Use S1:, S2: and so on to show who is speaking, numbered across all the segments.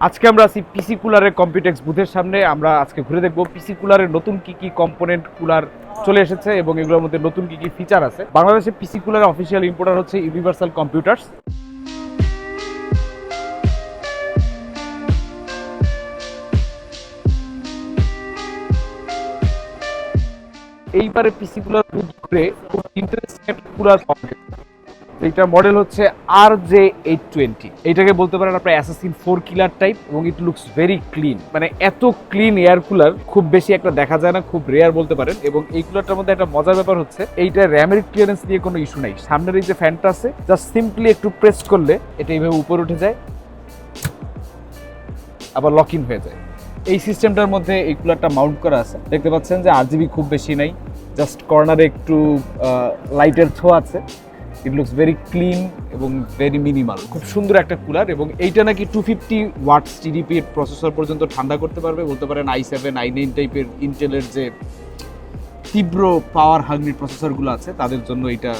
S1: আজকে আমরা আছি পিসি কুলারের কম্পিউটেক্স বুথের সামনে। আমরা আজকে ঘুরে দেখব পিসি কুলারের নতুন কি কি কম্পোনেন্ট কুলার চলে এসেছে এবং এগুলোর মধ্যে নতুন কি কি ফিচার আছে। বাংলাদেশে পিসি কুলার অফিসিয়াল ইম্পোর্টার হচ্ছে ইউনিভার্সাল কম্পিউটার্স এইবারে পিসি কুলার বুথ ঘুরে খুব ইন্টারেস্টিং কুলার পাওয়া এইটার মডেল হচ্ছে আর জে এইট টোয়েন্টি এইটাকে বলতে পারেন আপনার অ্যাসাসিন ফোর কিলার টাইপ এবং ইট লুকস ভেরি ক্লিন মানে এত ক্লিন এয়ার কুলার খুব বেশি একটা দেখা যায় না, খুব রেয়ার বলতে পারেন। এবং এই কুলারটার মধ্যে একটা মজার ব্যাপার হচ্ছে, এইটা র্যামের ক্লিয়ারেন্স নিয়ে কোনো ইস্যু নাই। সামনের এই যে ফ্যানটা আছে জাস্ট সিম্পলি একটু প্রেস করলে এটা এইভাবে উপরে উঠে যায়, আবার লক ইন হয়ে যায়। এই সিস্টেমটার মধ্যে এই কুলারটা মাউন্ট করা আছে। দেখতে পাচ্ছেন যে আরজিবি খুব বেশি নাই জাস্ট কর্নারে একটু লাইটের ছো আছে। ইট লুকস ভেরি ক্লিন এবং ভেরি মিনিমাল খুব সুন্দর একটা কুলার এবং এইটা নাকি two fifty watts TDP processor পর্যন্ত ঠান্ডা করতে পারবে, বলতে পারেন আই সেভেন আই নাইন টাইপের ইন্টেলের যে তীব্র পাওয়ার হাংরি প্রসেসরগুলো আছে, তাদের জন্য এটা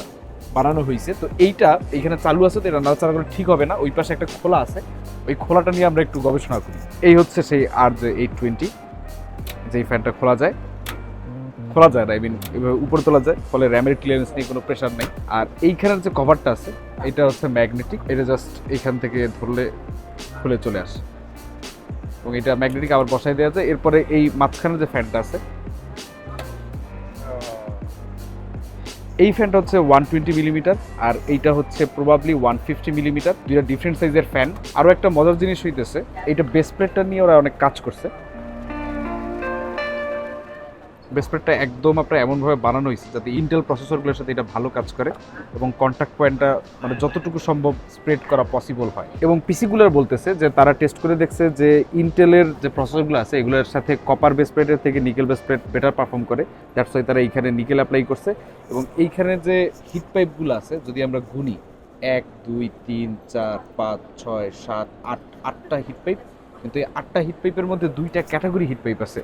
S1: বানানো হয়েছে। তো এইটা এখানে চালু আছে, তো এটা নাড়াচাড়া করে ঠিক হবে না। ওই পাশে একটা খোলা আছে। ওই খোলাটা নিয়ে আমরা একটু গবেষণা করি। এই হচ্ছে সেই আর যে এইট টোয়েন্টি যেই ফ্যানটা খোলা যায়। খোলা যায় না আই মিন এভাবে উপরে তোলা যায়, ফলে র্যামের ক্লিয়ারেন্স নিয়ে কোনো প্রেশার নেই। আর এইখানের যে কভারটা আছে, এটা হচ্ছে ম্যাগনেটিক এটা জাস্ট এখান থেকে ধরলে খুলে চলে আসে। এবং এটা ম্যাগনেটিক আবার বসাই দেওয়া যায়, এরপরে এই মাঝখানে যে ফ্যানটা আছে, এই ফ্যানটা হচ্ছে ওয়ান টোয়েন্টি মিলিমিটার আর এইটা হচ্ছে প্রবাবলি ওয়ান ফিফটি মিলিমিটার দুইটা ডিফারেন্ট সাইজের ফ্যান আরও একটা মজার জিনিস হইতেছে, এইটা বেস প্লেটটা নিয়ে ওরা অনেক কাজ করছে। বেস প্লেটটা একদম আপনার এমনভাবে বানানো হয়েছে যাতে ইন্টেল প্রসেসরগুলোর সাথে এটা ভালো কাজ করে এবং কন্ট্যাক্ট পয়েন্টটা মানে যতটুকু সম্ভব স্প্রেড করা পসিবল হয়। এবং পিসিগুলোর বলতেছে যে তারা টেস্ট করে দেখছে যে ইন্টেলের যে প্রসেসরগুলো আছে, এগুলোর সাথে কপার বেস প্লেটের থেকে nickel base plate better perform করে। দ্যাটস ওয়াই তারা এইখানে নিকেল অ্যাপ্লাই করছে। এবং এইখানে যে হিট পাইপগুলো আছে, যদি আমরা গুনি, এক, দুই, তিন, চার, পাঁচ, ছয়, সাত, আট, আটটা হিট পাইপ কিন্তু এই আটটা হিট পাইপের মধ্যে দুইটা ক্যাটাগরি হিট পাইপ আছে।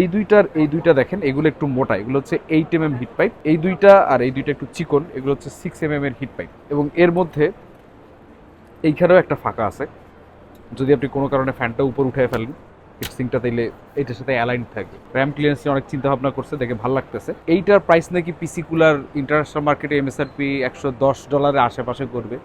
S1: এই দুইটার, এই দুইটা দেখেন, এগুলো একটু মোটা, এগুলো হচ্ছে eight M M heat pipe এই দুইটা আর এই দুইটা একটু চিকন, এগুলো হচ্ছে সিক্স এম এম এর হিট পাইপ এবং এর মধ্যে এইখানেও একটা ফাঁকা আছে। যদি আপনি কোনো কারণে ফ্যানটা উপর উঠে ফেলেন হিটসিংটা তাইলে এইটার সাথে অ্যালাইন থাকে র্যাম ক্লিয়ারেন্স নিয়ে অনেক চিন্তা ভাবনা করছে, দেখে ভালো লাগতেছে। এইটার প্রাইস নাকি পিসি কুলার ইন্টারন্যাশনাল মার্কেটে এমএসআরপি একশো দশ ডলারের আশেপাশে করবে।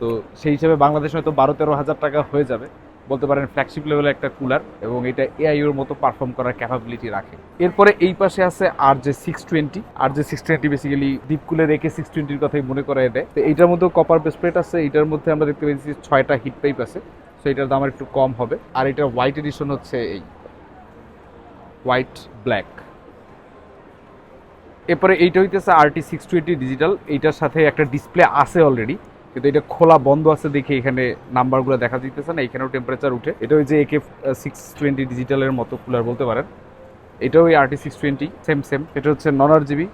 S1: তো সেই হিসাবে বাংলাদেশে হয়তো বারো তেরো হাজার টাকা হয়ে যাবে। বলতে পারেন ফ্ল্যাগশিপ লেভেলের একটা কুলার এবং এটা এআইওর মতো পারফর্ম করার ক্যাপাবিলিটি রাখে। এরপরে এই পাশে আছে আর যে সিক্স টোয়েন্টি আর যে সিক্স টোয়েন্টি বেসিক্যালি ডিপকুলে রেখে সিক্স টোয়েন্টির কথাই মনে করাই দেয়। তো এইটার মধ্যে কপার বেসপ্লেট আছে, এইটার মধ্যে আমরা দেখতে পেয়েছি ছয়টা হিট পাইপ আছে সো এটার দাম একটু কম হবে। আর এটার হোয়াইট এডিশন হচ্ছে এই হোয়াইট ব্ল্যাক এরপরে এইটা হইতেছে আরটি সিক্স টোয়েন্টি ডিজিটাল এইটার সাথে একটা ডিসপ্লে আছে অলরেডি কিন্তু এটা খোলা বন্ধ আছে দেখে এখানে নাম্বারগুলো দেখা দিতেছে না, এখানেও টেম্পারেচার উঠে। এটা ওই যে একে সিক্স টোয়েন্টি ডিজিটালের মতো কুলার বলতে পারেন। এটাও ওই RT six twenty same same এটা হচ্ছে নন আর জিবি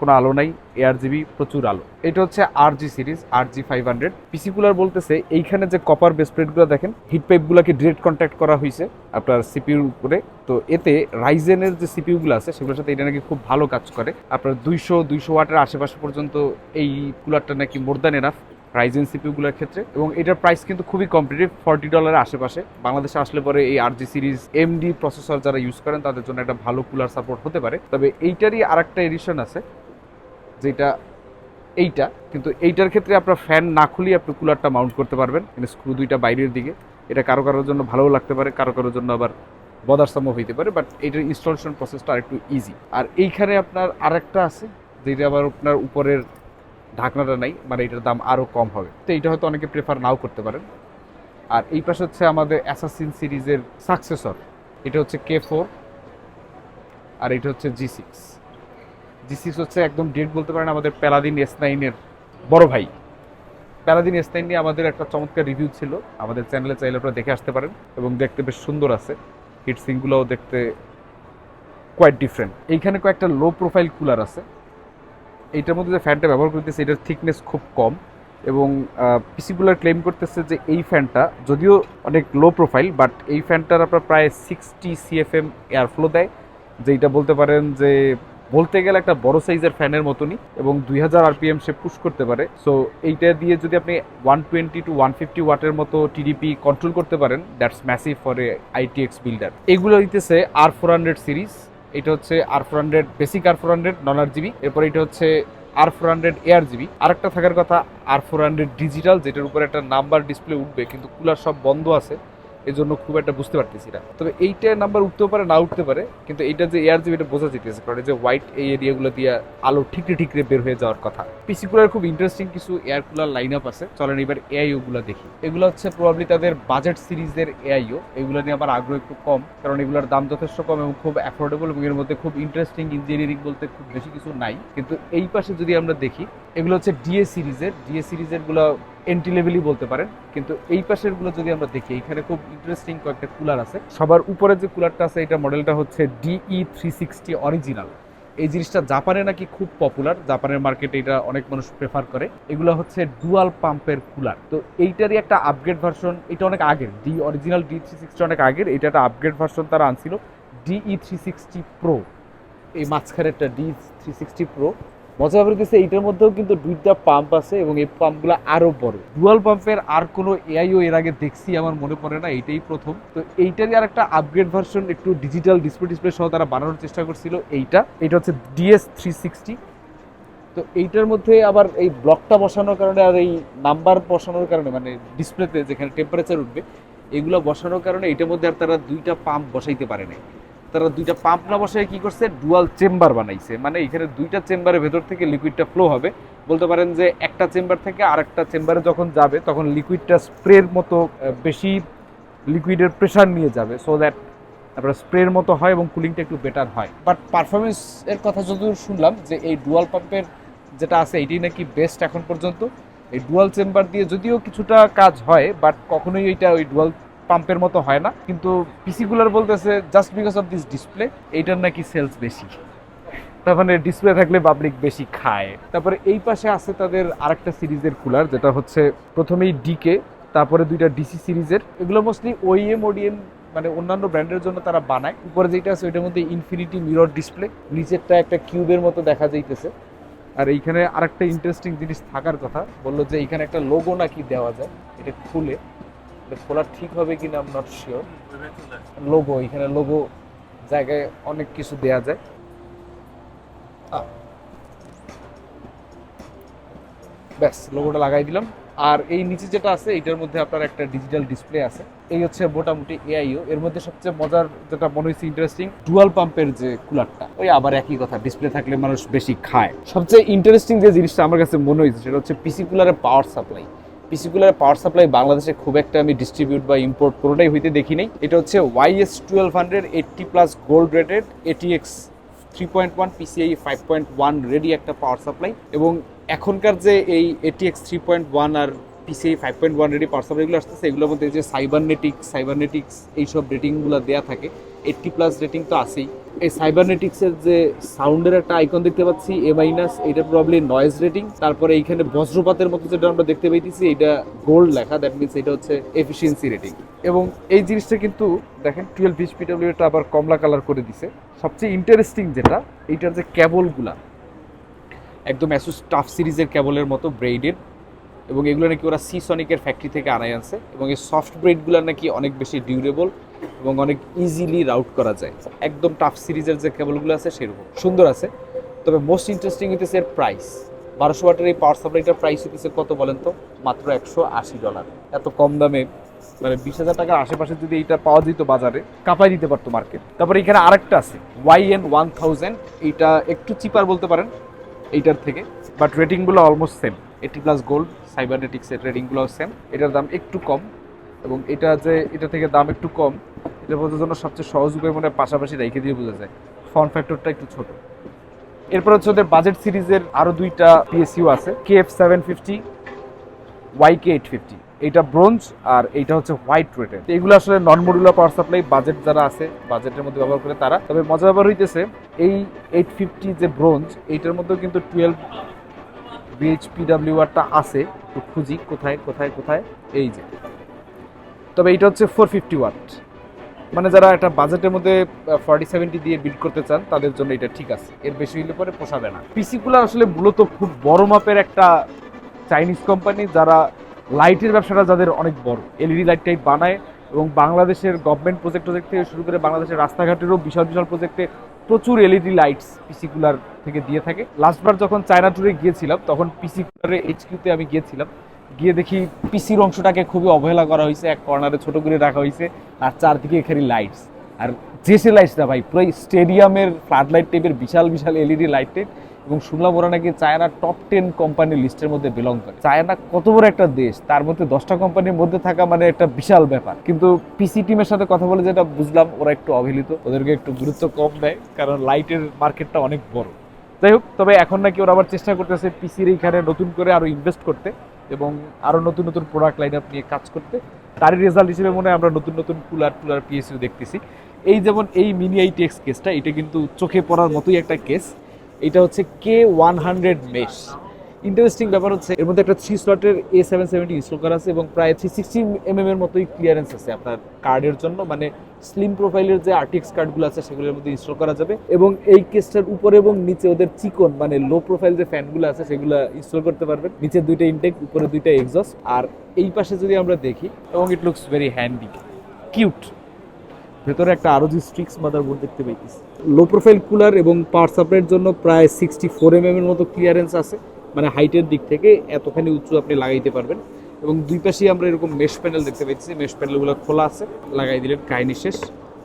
S1: কোনো আলো নাই এয়ার জিবি প্রচুর আলো। এটা হচ্ছে R G series R G five hundred PC cooler বলতেছে, এইখানে যে কপার বেসপ্লেটগুলো দেখেন হিট পাইপগুলোকে ডিরেক্ট কন্ট্যাক্ট করা হয়েছে আপনার সিপিউর উপরে তো এতে রাইজেনের যে সিপিউগুলো আছে, সেগুলোর সাথে এটা নাকি খুব ভালো কাজ করে। আপনার দুইশো দুইশো ওয়াটের আশেপাশে পর্যন্ত এই কুলারটা নাকি মোর দ্যান এনাফ রাইজেন সিপিউগুলোর ক্ষেত্রে এবং এটার প্রাইস কিন্তু খুবই কম্পিটিভ ফর্টি ডলারের আশেপাশে। বাংলাদেশে আসলে পরে এই R G series MD processor যারা ইউজ করেন, তাদের জন্য একটা ভালো কুলার সাপোর্ট হতে পারে। তবে এইটারই আরেকটা এডিশন আছে, যেটা এইটা। কিন্তু এইটার ক্ষেত্রে আপনার ফ্যান না খুলিয়ে আপনি কুলারটা মাউন্ট করতে পারবেন। কিন্তু স্ক্রু দুইটা বাইরের দিকে। এটা কারও কারোর জন্য ভালোও লাগতে পারে, কারও কারোর জন্য আবার বদারসামও হইতে পারে বাট এটার ইনস্টলেশন প্রসেসটা আরেকটু ইজি আর এইখানে আপনার আরেকটা আছে, যেটা আবার আপনার উপরের ঢাকনাটা নাই মানে এটার দাম আরও কম হবে। তো এটা হয়তো অনেকে প্রেফার নাও করতে পারেন। আর এই পাশে হচ্ছে আমাদের অ্যাসাসিন সিরিজের সাকসেসর এটা হচ্ছে কে ফোর আর এটা হচ্ছে জি সিক্স জি সিক্স হচ্ছে একদম ডেট বলতে পারেন আমাদের প্যালাদিন এস নাইনের বড় ভাই। প্যালাদিন এস নাইন নিয়ে আমাদের একটা চমৎকার রিভিউ ছিল, আমাদের চ্যানেলে চাইলে আপনারা দেখে আসতে পারেন এবং দেখতে বেশ সুন্দর আছে। হিট সিংগুলোও দেখতে কোয়াইট ডিফারেন্ট এইখানে কয়েকটা লো প্রোফাইল কুলার আছে। এইটার মধ্যে যে ফ্যানটা ব্যবহার করতেছে, এটার থিকনেস খুব কম এবং পিসিগুলার ক্লেম করতেছে যে এই ফ্যানটা যদিও অনেক লো প্রোফাইল বাট এই ফ্যানটার আপনার প্রায় সিক্সটি সিএফএম এয়ার ফ্লো দেয় যেটা বলতে পারেন যে বলতে গেলে একটা বড় সাইজের ফ্যানের মতনই এবং দুই হাজার আরপিএম সে পুশ করতে পারে। সো এইটা দিয়ে যদি আপনি one twenty two one fifty ওয়াটের মতো টিডিপি কন্ট্রোল করতে পারেন that's massive for a ITX builder এগুলো দিতেছে আর ফোর হান্ড্রেড সিরিজ এটা হচ্ছে R four hundred basic R four hundred non R GB এরপর এটা হচ্ছে R four hundred AR GB আরেকটা থাকার কথা আর ফোর হান্ড্রেড ডিজিটাল যেটার উপর একটা নাম্বার ডিসপ্লে উঠবে, কিন্তু কুলার সব বন্ধ আছে। এই জন্য খুব একটা বুঝতে পারতেছি না। তবে এইটা নাম্বার উঠতেও পারে, না উঠতে পারে, কিন্তু এইটা যে এয়ার জিবি এটা বোঝা যেতেছে, কারণ যে হোয়াইট এই এরিয়াগুলো দিয়ে আলো ঠিকরে ঠিকরে বের হয়ে যাওয়ার কথা। পিসি কুলার খুব ইন্টারেস্টিং কিছু এয়ার কুলার লাইন আপ আছে। চলেন এবার এআইও গুলো দেখি। এগুলো হচ্ছে প্রবাবলি তাদের বাজেট সিরিজের এআইও এগুলো নিয়ে আমার আগ্রহ একটু কম, কারণ এগুলোর দাম যথেষ্ট কম এবং খুব অ্যাফোর্ডেবল এবং এর মধ্যে খুব ইন্টারেস্টিং ইঞ্জিনিয়ারিং বলতে খুব বেশি কিছু নাই। কিন্তু এই পাশে যদি আমরা দেখি, এগুলো হচ্ছে ডিএ সিরিজের ডিএ সিরিজেরগুলো এন্ট্রি লেভেলই বলতে পারেন, কিন্তু এই পাশেরগুলো যদি আমরা দেখি এখানে খুব ইন্টারেস্টিং কয়েকটা কুলার আছে। সবার উপরে যে কুলারটা আছে, এটা মডেলটা হচ্ছে ডিই থ্রি সিক্সটি অরিজিনাল এই জিনিসটা জাপানে নাকি খুব পপুলার জাপানের মার্কেটে এটা অনেক মানুষ প্রেফার করে। এগুলো হচ্ছে ডুয়াল পাম্পের কুলার তো এইটারই একটা আপগ্রেড ভার্সন এটা অনেক আগের। The original D three sixty অনেক আগের, এটা একটা আপগ্রেড ভার্সন তারা আনছিল। ডিই থ্রি সিক্সটি প্রো এই মাঝখানেরটা ডি থ্রি সিক্সটি প্রো মজা ব্যাপার হচ্ছে এইটার মধ্যেও কিন্তু দুইটা পাম্প আছে এবং এই পাম্পগুলো আরও বড়। ডুয়াল পাম্পের আর কোনো এআইও এর আগে দেখছি, আমার মনে পড়ে না, এইটাই প্রথম। তো এইটারই আর একটা আপগ্রেড ভার্সন একটু ডিজিটাল ডিসপ্লে ডিসপ্লে সহ তারা বানানোর চেষ্টা করছিল, এইটা। এটা হচ্ছে ডিএস থ্রি সিক্সটি তো এইটার মধ্যে আবার এই ব্লকটা বসানোর কারণে আর এই নাম্বার বসানোর কারণে মানে ডিসপ্লেতে যেখানে টেম্পারেচার উঠবে, এগুলো বসানোর কারণে এটার মধ্যে আর তারা দুইটা পাম্প বসাইতে পারে নাই। তারা দুইটা পাম্প না বসায় কি করছে? ডুয়াল চেম্বার বানাইছে। মানে এখানে দুইটা চেম্বারের ভেতর থেকে লিকুইডটা ফ্লো হবে। বলতে পারেন যে একটা চেম্বার থেকে আরেকটা চেম্বারে যখন যাবে, তখন লিকুইডটা স্প্রের মতো বেশি লিকুইডের প্রেশার নিয়ে যাবে সো দ্যাট তারপরে স্প্রের মতো হয় এবং কুলিংটা একটু বেটার হয়। বাট পারফরমেন্স এর কথা যদিও শুনলাম, যে এই ডুয়াল পাম্পের যেটা আছে এটাই নাকি বেস্ট এখন পর্যন্ত। এই ডুয়াল চেম্বার দিয়ে যদিও কিছুটা কাজ হয় বাট কখনোই এটা ওই ডুয়াল পাম্পের মতো হয় না, কিন্তু পিসিগুলার বলতেছে just because of this display এইটার নাকি সেলস বেশি। তার মানে ডিসপ্লে থাকলে পাবলিক বেশি খায়। তারপরে এই পাশে আছে তাদের আরেকটা সিরিজের কুলার যেটা হচ্ছে প্রথমেই ডিকে তারপরে দুইটা ডিসি সিরিজের। এগুলো মোস্টলি ওইএম ওডিএম মানে অন্যান্য ব্র্যান্ডের জন্য তারা বানায়। উপরে যেটা আছে, ওইটার মধ্যে ইনফিনিটি মিরর ডিসপ্লে নিচেরটা একটা কিউবের মতো দেখা যাইতেছে। আর এইখানে আরেকটা ইন্টারেস্টিং জিনিস থাকার কথা, বলল যে এখানে একটা লোগো নাকি দেওয়া যায়, এটা খুলে। এটা খোলা ঠিক হবে কিনা আম নট শিওর লোগো এখানে লোগো জায়গায় অনেক কিছু দেয়া যায়। ব্যাস লোগোটা লাগাই দিলাম। আর এই নিচে যেটা আছে এটার মধ্যে আপনার একটা ডিজিটাল ডিসপ্লে আছে। এই হচ্ছে মোটামুটি এআইও এর মধ্যে সবচেয়ে মজার যেটা মনে হয়েছে ইন্টারেস্টিং ডুয়াল পাম্পের যে কুলারটা ওই আবার একই কথা ডিসপ্লে থাকলে মানুষ বেশি খায়। সবচেয়ে ইন্টারেস্টিং যে জিনিসটা আমার কাছে মনে হয়েছে সেটা হচ্ছে পিসি কুলারের পাওয়ার সাপ্লাই পিসি কুলারের পাওয়ার সাপ্লাই বাংলাদেশে খুব একটা আমি ডিস্ট্রিবিউট বা ইম্পোর্ট কোনোটাই হইতে দেখি নাই। এটা হচ্ছে YS twelve hundred eighty plus gold rated ATX three point one PCI five point one ready একটা পাওয়ার সাপ্লাই এবং এখনকার যে এই এটিএক্স থ্রি পয়েন্ট ওয়ান আর PCI five point one ready power সাপ্লাইগুলো আসতেছে, এগুলোর মধ্যে যে সাইবারনেটিক্স সাইবারনেটিক্স এইসব রেটিংগুলো দেওয়া থাকে এইটটি প্লাস রেটিং তো আছেই। এই সাইবারনেটিক্সের যে সাউন্ডের একটা আইকন দেখতে পাচ্ছি এ মাইনাস এটা প্রবলি নয়েজ রেটিং তারপরে এইখানে বজ্রপাতের মতো যেটা আমরা দেখতে পাইতেছি এটা গোল্ড লেখা দ্যাট মিনস এটা হচ্ছে এফিসিয়েন্সি রেটিং এবং এই জিনিসটা কিন্তু, দেখেন টুয়েলভ এইচ পিডব্লিউ এটা আবার কমলা কালার করে দিছে। সবচেয়ে ইন্টারেস্টিং যেটা, এইটার যে ক্যাবলগুলা একদম অ্যাসুস টাফ সিরিজের ক্যাবলের মতো ব্রেইডেড এবং এগুলো নাকি ওরা সি সনিকের ফ্যাক্টরি থেকে আনাই আনছে। এবং এই সফট ব্রেডগুলো নাকি অনেক বেশি ডিউরেবল এবং অনেক ইজিলি রাউট করা যায়। একদম টাফ সিরিজের যে কেবলগুলো আছে সেরকম। সুন্দর আছে। তবে মোস্ট ইন্টারেস্টিং হইতেছে এর প্রাইস বারোশো ওয়াটের এই পাওয়ার সাপ্লাইটার প্রাইস হইতেছে কত বলেন তো? মাত্র একশো আশি ডলার এত কম দামে মানে বিশ হাজার টাকার আশেপাশে যদি এইটা পাওয়া যেত বাজারে, কাপাই দিতে পারতো মার্কেট তারপরে এখানে আরেকটা আছে ওয়াই এন ওয়ান থাউজেন্ড এইটা একটু চিপার বলতে পারেন, এইটার থেকে। But রেটিংগুলো almost same eighty plus gold সাইবারনেটিক্সের রেটিংগুলো সেম এটার দাম একটু কম। এবং এটা যে এটা থেকে দাম একটু কম, এটা বোঝার জন্য সবচেয়ে সহজ উপায় মানে পাশাপাশি রেখে দিয়ে বোঝা যায়। ফর্ম ফ্যাক্টরটা একটু ছোট। এরপর হচ্ছে ওদের বাজেট সিরিজের আরও দুইটা পিএসইউ আছে K F seven fifty Y K eight fifty এইটা ব্রোঞ্জ আর এইটা হচ্ছে হোয়াইট রেটের এগুলো আসলে non modular power supply budget যারা আছে বাজেটের মধ্যে ব্যবহার করে তারা। তবে মজা ব্যাপার হইতেছে, এই এইট ফিফটি যে ব্রোঞ্জ এইটার মধ্যেও কিন্তু টুয়েলভ বিএইচপিডাব্লিউ আরটা আছে। একটু খুঁজি, কোথায় কোথায় কোথায়? এই যে। তবে এইটা হচ্ছে ফোর ফিফটি ওয়াট মানে যারা একটা বাজেটের মধ্যে ফর্টি সেভেন্টি দিয়ে বিল্ড করতে চান, তাদের জন্য এটা ঠিক আছে। এর বেশি হইলে পরে পোষাবে না। পিসি কুলার আসলে মূলত খুব বড় মাপের একটা চাইনিজ কোম্পানি যারা লাইটের ব্যবসাটা যাদের অনেক বড়। এলইডি লাইট টাইপ বানায় এবং বাংলাদেশের গভর্নমেন্ট প্রজেক্ট প্রজেক্ট থেকে শুরু করে বাংলাদেশের রাস্তাঘাটেরও বিশাল বিশাল প্রজেক্টে প্রচুর এলইডি লাইটস পিসি কুলার থেকে দিয়ে থাকে। লাস্টবার যখন চায়না ট্যুরে গিয়েছিলাম, তখন পিসি কুলারের এইচকিউতে আমি গিয়েছিলাম। গিয়ে দেখি পিসির অংশটাকে খুবই অবহেলা করা হয়েছে, এক কর্নারে ছোট করে রাখা হয়েছে, আর চারদিকে এখানে লাইটস আর যে সে লাইটস না ভাই পুরো স্টেডিয়ামের ফ্লাড লাইট টাইপের বিশাল বিশাল এলইডি লাইট টাইপ এবং শুনলাম ওরা নাকি চায়না টপ টেন কোম্পানির লিস্টের মধ্যে বিলং করে। চায়না কত বড় একটা দেশ, তার মধ্যে দশটা কোম্পানির মধ্যে থাকা মানে একটা বিশাল ব্যাপার। কিন্তু পিসি টিমের সাথে কথা বলে যেটা বুঝলাম, ওরা একটু অবহেলিত, ওদেরকে একটু গুরুত্ব কম দেয়, কারণ লাইটের মার্কেটটা অনেক বড়। যাই হোক, তবে এখন নাকি ওরা আবার চেষ্টা করতেছে পিসির এইখানে নতুন করে আরও ইনভেস্ট করতে। এবং আরও নতুন নতুন প্রোডাক্ট লাইন আপ নিয়ে কাজ করতে। তারই রেজাল্ট হিসেবে মনে হয় আমরা নতুন নতুন কুলার টুলার পিএসইউ দেখতেছি। এই যেমন এই মিনি আইটিএক্স কেসটা এটা কিন্তু চোখে পড়ার মতোই একটা কেস এটা হচ্ছে K one hundred mesh interesting ব্যাপার হচ্ছে, এর মধ্যে একটা থ্রি স্লটের এ সেভেন সেভেন্টি ইনস্টল করা আছে এবং প্রায় থ্রি সিক্সটি এম এম এর মতোই ক্লিয়ারেন্স আছে আপনার কার্ডের জন্য। মানে স্লিম প্রোফাইলের যে আর্টিক্স কার্ডগুলো আছে, সেগুলোর মধ্যে ইনস্টল করা যাবে। এবং এই কেসটার উপরে এবং নিচে ওদের চিকন মানে লো প্রোফাইল যে ফ্যানগুলো আছে, সেগুলো ইনস্টল করতে পারবেন। নিচে দুইটা ইনটেক উপরে দুইটা এক্সস্ট আর এই পাশে যদি আমরা দেখি, এবং it looks very handy cute ভেতরে একটা আরও জি স্ট্রিক্স মাদারবোর্ড দেখতে পাইতেছি। লো প্রোফাইল কুলার এবং পাওয়ার সাপ্লাইয়ের জন্য প্রায় সিক্সটি ফোর এম এর মতো ক্লিয়ারেন্স আছে। মানে হাইটের দিক থেকে এতখানি উঁচু আপনি লাগাইতে পারবেন। এবং দুই পাশেই আমরা এরকম মেশ প্যানেল দেখতে পাচ্ছি মেশ প্যানেলগুলো খোলা আছে। লাগাই দিলেন কাহিনী শেষ।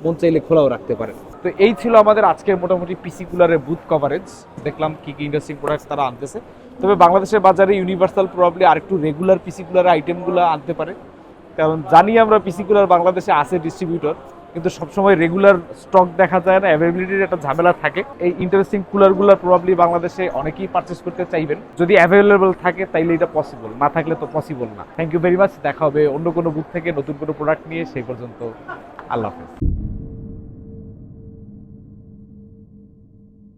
S1: মন চাইলে খোলাও রাখতে পারেন। তো এই ছিল আমাদের আজকের মোটামুটি পিসি কুলারের বুথ কভারেজ দেখলাম কি কি ইন্ডাস্ট্রিং প্রোডাক্টস তারা আনতেছে। তবে বাংলাদেশের বাজারে ইউনিভার্সাল প্রবাবলি আরেকটু রেগুলার পিসি কুলার আইটেমগুলো আনতে পারে। কারণ জানি আমরা পিসি কুলার বাংলাদেশে আছে ডিস্ট্রিবিউটর কিন্তু সবসময় রেগুলার স্টক দেখা যায় না অ্যাভেলেবিলিটির একটা ঝামেলা থাকে। এই ইন্টারেস্টিং কুলারগুলো প্রবাবলি বাংলাদেশে অনেকেই পারচেস করতে চাইবেন। যদি অ্যাভেলেবল থাকে, তাইলে এটা পসিবল না থাকলে তো পসিবল না। থ্যাংক ইউ ভেরি মাচ দেখা হবে অন্য কোনো বুথ থেকে নতুন কোনো প্রোডাক্ট নিয়ে। সেই পর্যন্ত আল্লাহ হাফেজ।